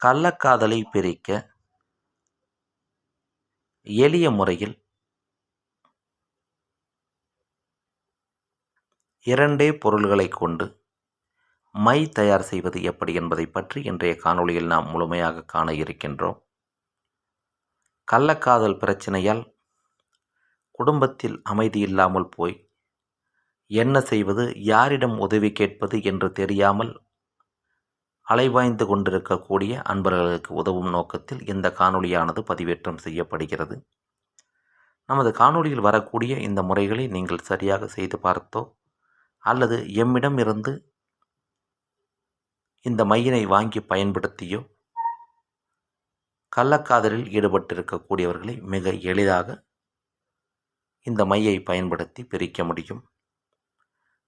கள்ளக்காதலை பிரிக்க எளிய முறையில் இரண்டே பொருள்களை கொண்டு மை தயார் செய்வது எப்படி என்பதை பற்றி இன்றைய காணொளியில் நாம் முழுமையாக காண இருக்கின்றோம். கள்ளக்காதல் பிரச்சனையால் குடும்பத்தில் அமைதி இல்லாமல் போய் என்ன செய்வது யாரிடம் உதவி கேட்பது என்று தெரியாமல் அலைவாய்ந்து கொண்டிருக்கக்கூடிய அன்பர்களுக்கு உதவும் நோக்கத்தில் இந்த காணொளியானது பதிவேற்றம் செய்யப்படுகிறது. நமது காணொளியில் வரக்கூடிய இந்த முறைகளை நீங்கள் சரியாக செய்து பார்த்தோ அல்லது எம்மிடம் இருந்து இந்த மையினை வாங்கி பயன்படுத்தியோ கள்ளக்காதலில் ஈடுபட்டிருக்கக்கூடியவர்களை மிக எளிதாக இந்த மையை பயன்படுத்தி பிரிக்க முடியும்.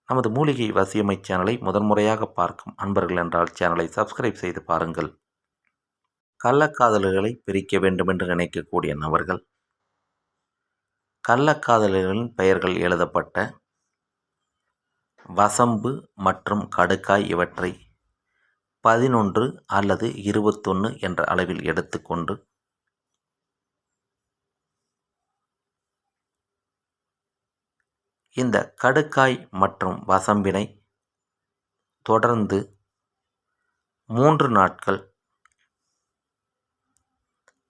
நமது மூலிகை வசியமை சேனலை முதன்முறையாக பார்க்கும் அன்பர்கள் என்றால் சேனலை சப்ஸ்கிரைப் செய்து பாருங்கள். கள்ளக்காதல்களை பிரிக்க வேண்டுமென்று நினைக்கக்கூடிய நபர்கள். கள்ளக்காதலர்களின் பெயர்கள் எழுதப்பட்ட வசம்பு மற்றும் கடுக்காய் இவற்றை பதினொன்று அல்லது இருபத்தொன்று என்ற அளவில் எடுத்துக்கொண்டு இந்த கடுக்காய் மற்றும் வசம்பினை தொடர்ந்து மூன்று நாட்கள்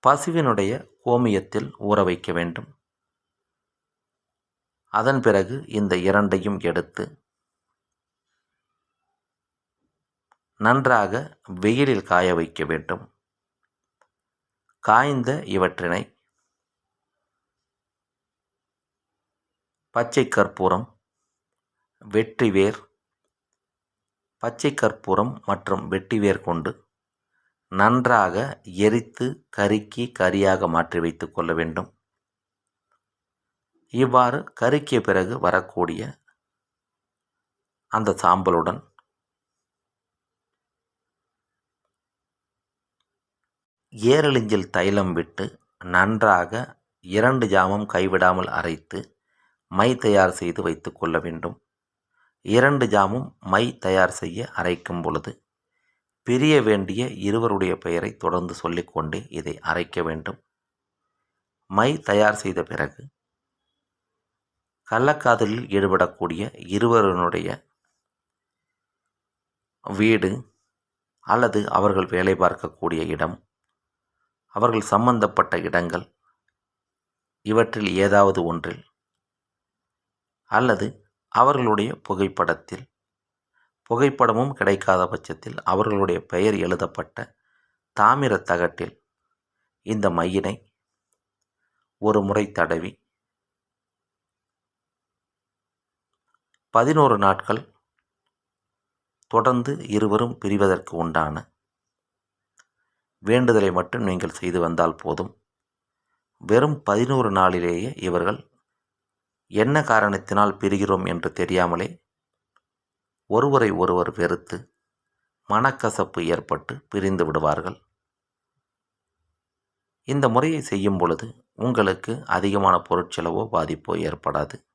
பசுவினுடைய கோமியத்தில் ஊற வைக்க வேண்டும். அதன் பிறகு இந்த இரண்டையும் எடுத்து நன்றாக வெயிலில் காய வைக்க வேண்டும். காய்ந்த இவற்றினை பச்சை கற்பூரம் வெற்றிவேர் பச்சை கற்பூரம் மற்றும் வெட்டிவேர் கொண்டு நன்றாக எரித்து கருக்கி கரியாக மாற்றி வைத்து கொள்ள வேண்டும். இவ்வாறு கருக்கிய பிறகு வரக்கூடிய அந்த சாம்பலுடன் ஏரளிஞ்சில் தைலம் விட்டு நன்றாக இரண்டு ஜாமம் கைவிடாமல் அரைத்து மை தயார் செய்து வைத்து கொள்ள வேண்டும். இரண்டு ஜாமும் மை தயார் செய்ய அரைக்கும் பொழுது பிரிய வேண்டிய இருவருடைய பெயரை தொடர்ந்து சொல்லிக்கொண்டே இதை அரைக்க வேண்டும். மை தயார் செய்த பிறகு கள்ளக்காதலில் ஈடுபடக்கூடிய இருவருடைய வீடு அல்லது அவர்கள் வேலை பார்க்கக்கூடிய இடம் அவர்கள் சம்பந்தப்பட்ட இடங்கள் இவற்றில் ஏதாவது ஒன்றில் அல்லது அவர்களுடைய புகைப்படத்தில். புகைப்படமும் கிடைக்காத பட்சத்தில் அவர்களுடைய பெயர் எழுதப்பட்ட தாமிர தகட்டில் இந்த மையினை ஒரு முறை தடவி பதினோரு நாட்கள் தொடர்ந்து இருவரும் பிரிவதற்கு உண்டான வேண்டுதலை மட்டும் நீங்கள் செய்து வந்தால் போதும். வெறும் பதினோரு நாளிலேயே இவர்கள் என்ன காரணத்தினால் பிரிகிறோம் என்று தெரியாமலே ஒருவரை ஒருவர் வெறுத்து மனக்கசப்பு ஏற்பட்டு பிரிந்து விடுவார்கள். இந்த முறையை செய்யும் பொழுது உங்களுக்கு அதிகமான பொருட்செலவோ பாதிப்போ ஏற்படாது.